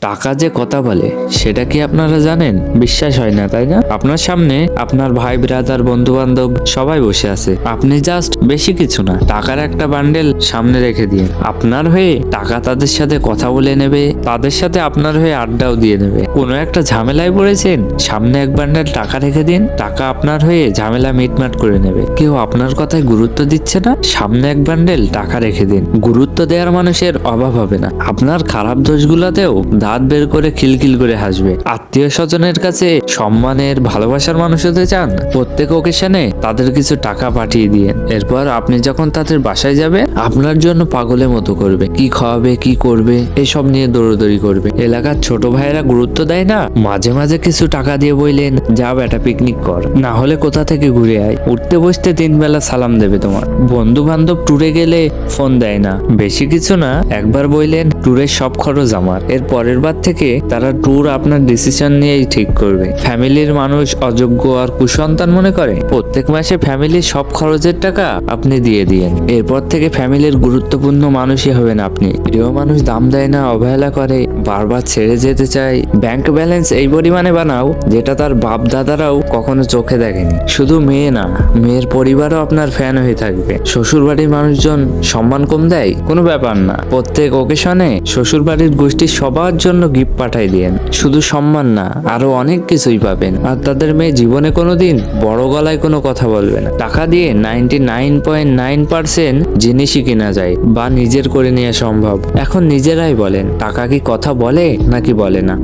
টাকা যে কথা বলে, সেটা কি আপনারা জানেন? বিশ্বাস হয় না, তাই না? আপনার সামনে আপনার ভাই ব্রাদার বন্ধু বান্ধব সবাই বসে আছে। আপনি জাস্ট বেশি কিছু না, টাকার একটা বান্ডেল সামনে রেখে দিন। আপনার হয়ে টাকা তাদের সাথে কথা বলে নেবে, তাদের সাথে আপনার হয়ে আড্ডাও দিয়ে নেবে। কোনো একটা ঝামেলায় পড়েছেন, সামনে এক বান্ডেল টাকা রেখে দিন, টাকা আপনার হয়ে ঝামেলা মিটমাট করে নেবে। কেউ আপনার কথায় গুরুত্ব দিচ্ছে না, সামনে এক বান্ডেল টাকা রেখে দিন। গুরুত্ব দেওয়ার মানুষের অভাব হবে না। আপনার খারাপ দোষগুলোতেও দাঁত বের করে খিলখিল করে হাসবে। আত্মীয় স্বজনের কাছে সম্মানের, ভালোবাসার মানুষ হতে চান, প্রত্যেক ওকেশনে তাদের কিছু টাকা পাঠিয়ে দিয়ে। এরপর আপনি যখন তাদের বাসায় যাবেন, আপনার জন্য পাগলের মতো করবে। কি খাওয়াবে, কি করবে, এসব নিয়ে দৌড়দৌড়ি করবে। এলাকার ছোট ভাইয়েরা গুরুত্ব দেয় না? মাঝে মাঝে কিছু টাকা দিয়ে বইলেন যা বেটা পিকনিক কর। না হলে কোথা থেকে ঘুরে আয়? উঠতে বসতে তিন বেলা সালাম দেবে তোমার। বন্ধু বান্ধব ট্যুরে গেলে ফোন দেয় না। বেশি কিছু না, একবার বললেন ট্যুরের সব খরচ আমার। এর পরের বার থেকে তারা ট্যুর আপনার ডিসিশন নিয়েই ঠিক করবে। ফ্যামিলির মানুষ অযোগ্য আর কুসন্তান মনে করে? প্রত্যেক মাসে ফ্যামিলির সব খরচের টাকা আপনি দিয়ে দিয়েন। এরপর থেকে ফ্যামিলির গুরুত্বপূর্ণ মানুষই হবেন আপনি। প্রিয় মানুষ দাম দেয় না, অবহেলা করে। বারবার ছেড়ে যেতে চায় ব্যাংক ব্যালেন্স এই পরিমাণে বানাও, যেটা তার বাপ দাদারাও কখনো চোখে দেখেনি। শুধু মেয়ে না, মেয়ের পরিবারও আপনার ফ্যান হয়ে থাকবে। শ্বশুর বাড়ির মানুষজন সম্মান কম দেয়? কোনো ব্যাপার না। প্রত্যেক ওকেশনে শ্বশুর বাড়ির গোষ্ঠীর সবার জন্য গিফট পাঠাই দিয়েন। শুধু সম্মান না, আরও অনেক কিছুই পাবেন। আর তাদের মেয়ে জীবনে কোনোদিন বড় গলায় কোনো কথা বলবে না। টাকা দিয়ে ninety nine point nine percent জিনিসই কেনা যায়, বা নিজের করে নেওয়া সম্ভব। এখন নিজেরাই বলেন, টাকা কি কথা বলে নাকি বলে না?